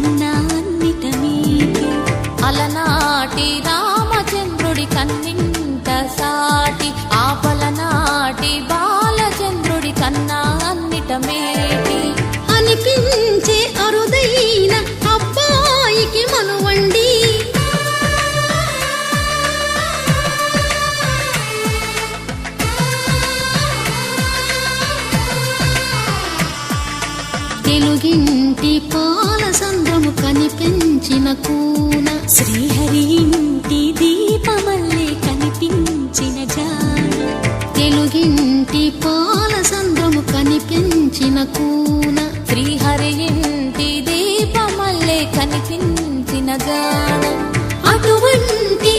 బాలచంద్రుడి కన్నా అలనాటి రామచంద్రుడి కన్నింత సాటి ఆపలనాటి బాలచంద్రుడి కన్నా అన్నిట మేటి అనిపించే అరుదైన అబ్బాయికి మనువండి. తెలుగింటి పాల కనిపించిన కూన శ్రీహరి ఇంటి దీపమల్లే కనిపించిన జాన. తెలుగింటి పాల సంద్రము కనిపించిన కూన శ్రీహరి ఇంటి దీపమల్లే కనిపించిన గానం అటువంటి